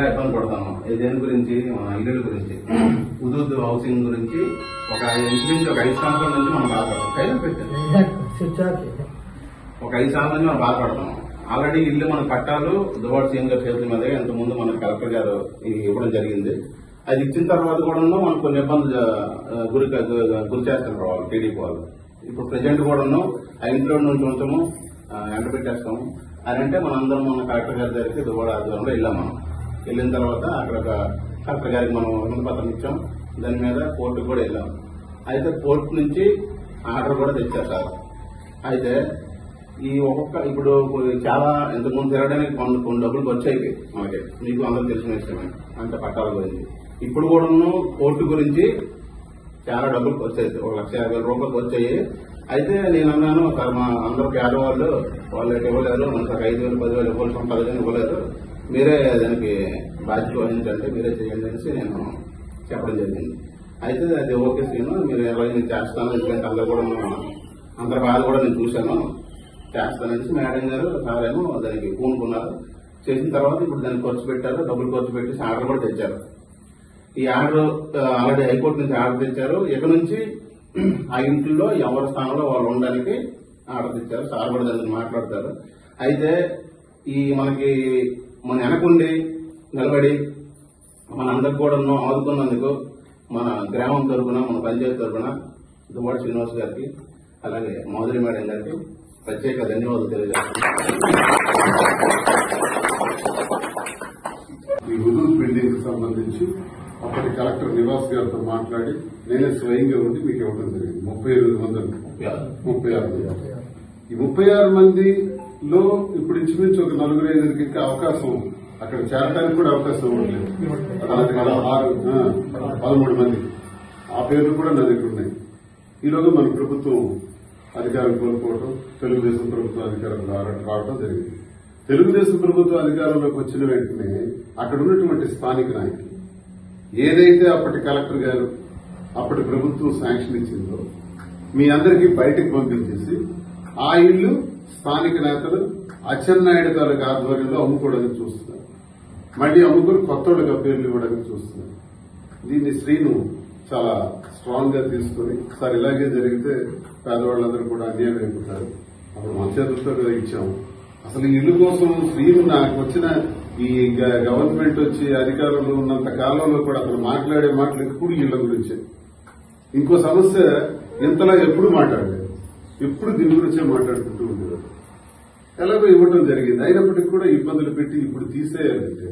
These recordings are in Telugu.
బాగా ఇబ్బంది పడతాము దేని గురించి? మన ఇల్లుల గురించి. ఉదూద్ హౌసింగ్ గురించి ఒక ఇంచుమించు ఒక ఐదు సంవత్సరాల నుంచి మనం బాధపడతాం. కైనా పెట్టారు ఒక ఐదు సంవత్సరాల నుంచి మనం బాధపడుతున్నాం ఆల్రెడీ ఇల్లు మన పట్టాలు దువాడ్ సీఎం గారి చేతుల మీద ఇంతకుముందు మన కలెక్టర్ గారు ఇవ్వడం జరిగింది. అది ఇచ్చిన తర్వాత కూడా మనకు కొన్ని ఇబ్బందులు గురి గురి చేస్తారు వాళ్ళు టీడీపీ వాళ్ళు. ఇప్పుడు ప్రజెంట్ కూడా ఆ ఇంట్లో నుంచి ఉంచము ఎండ పెట్టేస్తాము అని అంటే మనందరం మన కలెక్టర్ గారి దగ్గరికి దువాడ ఆధ్వర్యంలో వెళ్ళాం మనం. వెళ్ళిన తర్వాత అక్కడ ఒక కలెక్టర్ గారికి మనం అనుమతి పత్రం ఇచ్చాం. దాని మీద కోర్టుకు కూడా వెళ్ళాం. అయితే కోర్టు నుంచి ఆర్డర్ కూడా తెచ్చారు సార్. అయితే ఈ ఒక్కొక్క ఇప్పుడు చాలా ఇంతకుముందు తిరగడానికి కొన్ని కొన్ని డబ్బులు వచ్చాయి మనకి. మీకు అందరూ తెలిసిన విషయమే. అంత పట్టాల గురించి. ఇప్పుడు కూడా కోర్టు గురించి చాలా డబ్బులు వచ్చాయి ఒక లక్ష యాభై వేల రూపాయలు వచ్చాయి అయితే నేను అన్నాను సార్ మా అందరికి ఆడవాళ్ళు వాళ్ళు ఇవ్వలేరు. మనకు ఐదు వేలు పదివేలు ఇవ్వాల్సిన పదివేలు ఇవ్వలేరు. మీరే దానికి బాధ్యత వహించండి మీరే చేయండి అనేసి నేను చెప్పడం జరిగింది. అయితే అది ఓకే సీను మీరు ఎలాగో నేను చేస్తాను ఎందుకంటే అందరూ కూడా అందరి బాధ కూడా నేను చూశాను. చేస్తానని మేడం గారు సార్ ఏమో దానికి పూనుకున్నారు చేసిన తర్వాత ఇప్పుడు దాన్ని ఖర్చు పెట్టారు డబ్బులు ఖర్చు పెట్టి ఆర్డర్ కూడా తెచ్చారు. ఈ ఆర్డర్ ఆల్రెడీ హైకోర్టు నుంచి ఆర్డర్ తెచ్చారు. ఇక నుంచి ఆ ఇంట్లో ఎవరి స్థానంలో వాళ్ళు ఉండడానికి ఆర్డర్ తెచ్చారు. సార్ కూడా దాన్ని మాట్లాడతారు. అయితే ఈ మనకి మన వెనకుండి నిలబడి మన అందరికి కూడా ఆదుకున్నందుకు మన గ్రామం తరపున మన పంచాయతీ తరపున దువ్వాడ శ్రీనివాస్ గారికి అలాగే మౌదరి మేడం గారికి ప్రత్యేక ధన్యవాదాలు తెలియజేస్తున్నాను ఈ హుదూద్ బిల్డింగ్ సంబంధించి అప్పటి కలెక్టర్ నివాస్ గారితో మాట్లాడి నేనే స్వయంగా ఉండి మీకు ఇవ్వడం జరిగింది. ముప్పై ఎనిమిది మంది ముప్పై ఆరు. మంది ఈ ముప్పై ఆరు మందిలో ఇప్పుడు ఇంచుమించు ఒక నలుగురు ఐదుగురికి ఇంకా అవకాశం ఉంది. అక్కడ చేరడానికి కూడా అవకాశం అలాంటి కదా ఆరు పదమూడు మంది. ఆ పేర్లు కూడా నా దగ్గర ఉన్నాయి. ఈలోగా మన ప్రభుత్వం అధికారం కోల్పోవడం తెలుగుదేశం ప్రభుత్వం అధికారం రావడం జరిగింది. తెలుగుదేశం ప్రభుత్వం అధికారంలోకి వచ్చిన వెంటనే అక్కడ ఉన్నటువంటి స్థానిక నాయకులు ఏదైతే అప్పటి కలెక్టర్ గారు అప్పటి ప్రభుత్వం శాంక్షన్ ఇచ్చిందో మీ అందరికీ బయటకు పంపించేసి ఆ ఇల్లు స్థానిక నేతలు అచ్చెన్నాయుడు గారి ఆధ్వర్యంలో అమ్ముకోవడానికి చూస్తున్నారు. మళ్ళీ అమ్ముకుని కొత్త వాళ్ళకి పేర్లు ఇవ్వడానికి చూస్తున్నారు. దీన్ని శ్రీను చాలా స్ట్రాంగ్గా తీసుకుని సార్ ఇలాగే జరిగితే పేదవాళ్ళందరూ కూడా అన్యాయం అయిపోతారు. అప్పుడు మన చేతులతో కదా ఇచ్చాము. అసలు ఇల్లు కోసం శ్రీను నాకు వచ్చిన ఈ గ- గవర్నమెంట్ వచ్చి అధికారంలో ఉన్నంత కాలంలో కూడా అతను మాట్లాడే మాటలు ఎప్పుడు ఇళ్ళ గురించే. ఇంకో సమస్య ఇంతలా ఎప్పుడు మాట్లాడలేదు. ఎప్పుడు దీని గురించే మాట్లాడుకుంటూ ఉండేవారు. ఎలాగో ఇవ్వటం జరిగింది. అయినప్పటికీ కూడా ఇబ్బందులు పెట్టి ఇప్పుడు తీసేయాలంటే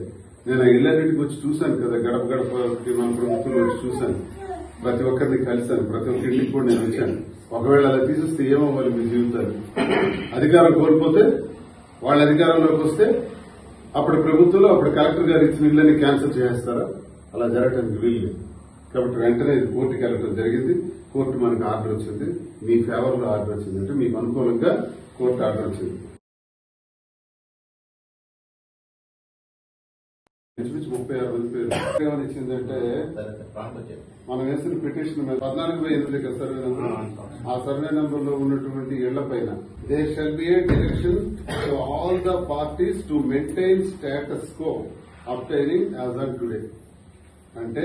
నేను ఆ ఇళ్ళన్నిటికి వచ్చి చూశాను కదా గడప గడపకి మన ప్రభుత్వంలో వచ్చి చూశాను. ప్రతి ఒక్కరిని కలిశాను. ప్రతి ఒక్క ఇంటికి కూడా నేను వచ్చాను. ఒకవేళ అలా తీసేస్తే ఏమవ్వాలి మీ జీవితాలు అధికారం కోల్పోతే వాళ్ళ అధికారంలోకి వస్తే అప్పుడు ప్రభుత్వంలో అప్పుడు కలెక్టర్ గారు ఇచ్చిన ఇళ్ళని క్యాన్సిల్ చేస్తారా అలా జరగటానికి వీలు కాబట్టి వెంటనే ఇది కోర్టుకి వెళ్ళడం జరిగింది. కోర్టు మనకు ఆర్డర్ వచ్చింది. మీ ఫేవర్లో ఆర్డర్ వచ్చింది. అంటే మీకు అనుకూలంగా కోర్టు ఆర్డర్ వచ్చింది. ముప్పై ఆరు మంది పేరు. ఏమని ఇచ్చిందంటే మనం వేసిన పిటిషన్ మీద పద్నాలుగు వేల ఎనిమిది కదా సర్వే నెంబర్. ఆ సర్వే నెంబర్. లో ఉన్నటువంటి ఇళ్ళ పైన they shall be a direction to all the parties to maintain status quo obtaining as on today అంటే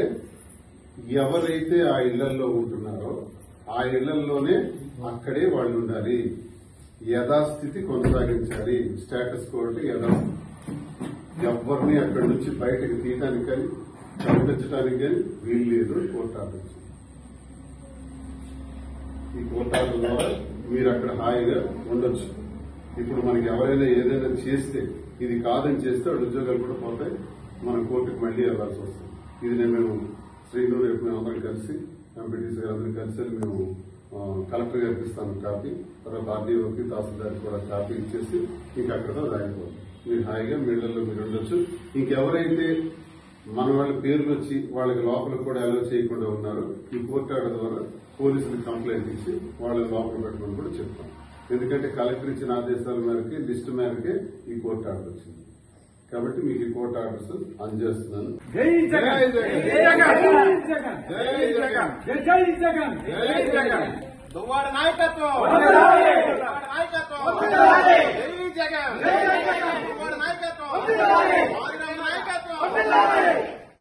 ఎవరైతే ఆ ఇళ్ళలో ఉంటున్నారో ఆ ఇళ్ళలోనే అక్కడే వాళ్ళు ఉండాలి యథాస్థితి కొనసాగించాలి. స్టేటస్ కో అంటే యథాస్థితి ఎవరిని అక్కడి నుంచి బయటకు తీయడానికి కానీ పంపించడానికి కానీ వీలు లేదు కోర్టు ఆర్డర్ ఈ కోర్టు ఆర్డర్ ద్వారా మీరు అక్కడ హాయిగా ఉండొచ్చు. ఇప్పుడు మనకి ఎవరైనా ఏదైనా చేస్తే ఇది కాదని చేస్తే వాడి ఉద్యోగాలు కూడా పోతాయి. మనం కోర్టుకు మళ్ళీ వెళ్ళాల్సి వస్తుంది. ఇది నేను మేము శ్రీను రేపు మేము అందరం కలిసి ఎంపీటీసీ గారు అందరం కలిసి మేము కలెక్టర్ గారికి ఇస్తాను కాపీ. తర్వాత ఆర్డీఓకి తహసీల్దార్కి కూడా కాపీ ఇచ్చేసి ఇంక అక్కడతో రాయిపోతుంది మీరు హాయిగా మీడియాలో మీరు ఉండొచ్చు. ఇంకెవరైతే మన వాళ్ళ పేర్లు వచ్చి వాళ్ళకి లోపల కూడా అలో చేయకుండా ఉన్నారు ఈ కోర్టు ఆర్డర్ ద్వారా పోలీసులకు కంప్లైంట్ ఇచ్చి వాళ్ళని లోపల పెట్టమని కూడా చెప్తాం. ఎందుకంటే కలెక్టర్ ఇచ్చిన ఆదేశాల మేరకి లిస్టు మేరకే ఈ కోర్టు ఆర్డర్ వచ్చింది. కాబట్టి మీకు ఈ కోర్టు ఆర్డర్స్ అందజేస్తున్నాను జై జగన్ జై జగన్ జై జగన్ జై జగన్ జై జగన్ దువ్వాడ నాయకత్వం వందనాలు. దువ్వాడ నాయకత్వం వందనాలు. జై జగన్ జై జగన్. దువ్వాడ నాయకత్వం వందనాలు. మాదిరాజు నాయకత్వం వర్ధిల్లాలి